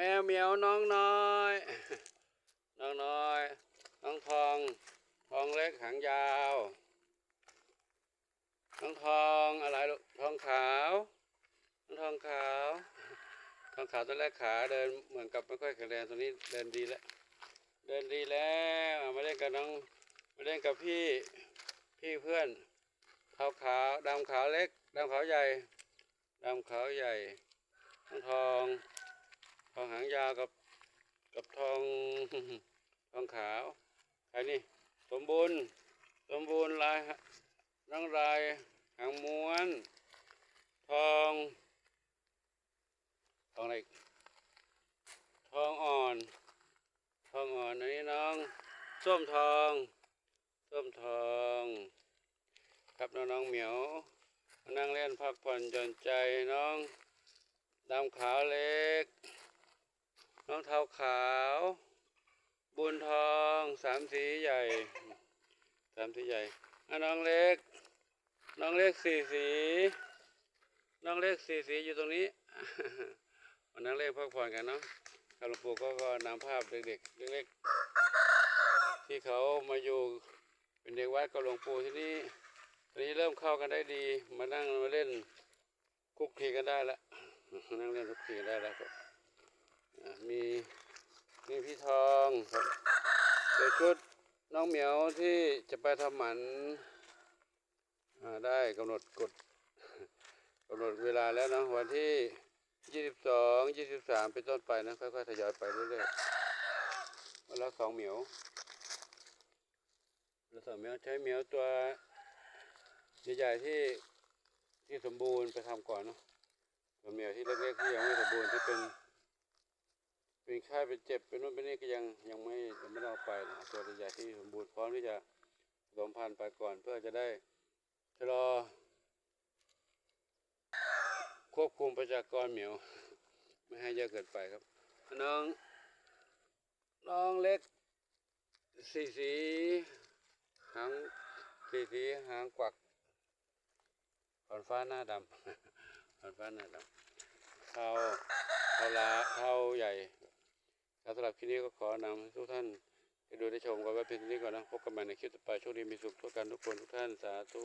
แมวเหมียวน้องน้อย น้องน้อย น้องทอง ทองเล็กหางยาว น้องทองอะไรลูกทองขาว น้องทองขาว ทองขาวตัวแรกขาเดินเหมือนกับไม่ค่อยแข็งแรงตัวนี้เดินดีแล้ว เดินดีแล้วมาเล่นกับน้องมาเล่นกับพี่พี่เพื่อนขาวขาวดำขาวเล็กดำขาวใหญ่ดำขาวใหญ่ น้องทอง องหางยาวกับกับทองทองขาวใครนี่สมบูรณ์สมบูรณ์ลายน้องลายหางม้วน ทองทองอะไรทองอ่อน ทองอ่อนอันนี้น้องส้มทองส้มทอง ครับน้องน้องเหมียวนั่งเล่นพักผ่อนหย่อนใจน้องดำขาวเล็ก น้องเทาขาว บุญทองสามสีใหญ่สามสีใหญ่อะน้องเล็ก น้องเล็กสี่สี น้องเล็กสี่สีอยู่ตรงนี้มานั่งเล่นพักผ่อนกันเนาะครับหลวงปู่ก็ก็นำภาพเด็กๆเล็กๆที่เขามาอยู่เป็นเด็กวัดกับหลวงปู่ที่นี่ตอนนี้เริ่มเข้ากันได้ดี มานั่งมาเล่นคุกคีกันได้ละนั่งเล่นคุกคีกันได้แล้วครับอะ มีมีพี่ทองครับเดี๋ยวชุดน้องเหมียวที่จะไปทำหมันได้กำหนดกฎกำหนดเวลาแล้วนะวันที่ยี่สิบสองยี่สิบสามเป็นต้นไปนะค่อยๆทยอยไปเรื่อยๆวันละสองเหมียววันละสองเหมียวใช้เหมียวตัวใหญ่ๆที่ที่สมบูรณ์ไปทำก่อนเนาะตัวเหมียวที่เล็กๆที่ยังไม่สมบูรณ์ที่เป็น เป็นไข้เป็นเจ็บเป็นนู่นเป็นนี่ก็ยังยังไม่ยังไม่ได้เอาไปนะตัวใหญ่ที่สมบูรณ์พร้อมที่จะผสมพันธุ์ไปก่อนเพื่อจะได้ชะลอ ควบคุมประชากรเหมียว ไม่ให้เยอะเกินไปครับ น้องน้องเล็กสีสีหางสีสีหางกวักขอนฟ้าหน้าดำขอนฟ้าหน้าดำเขาเขาลาเขาใหญ่ สำหรับคลิปนี้ก็ขอนำทุกท่านได้ดูได้ชมกันไว้เพียงเท่านี้ก่อนนะพบกันใหม่ในคลิปต่อไปโชคดีมีสุขทุกกันทุกคนทุกท่านสาธุ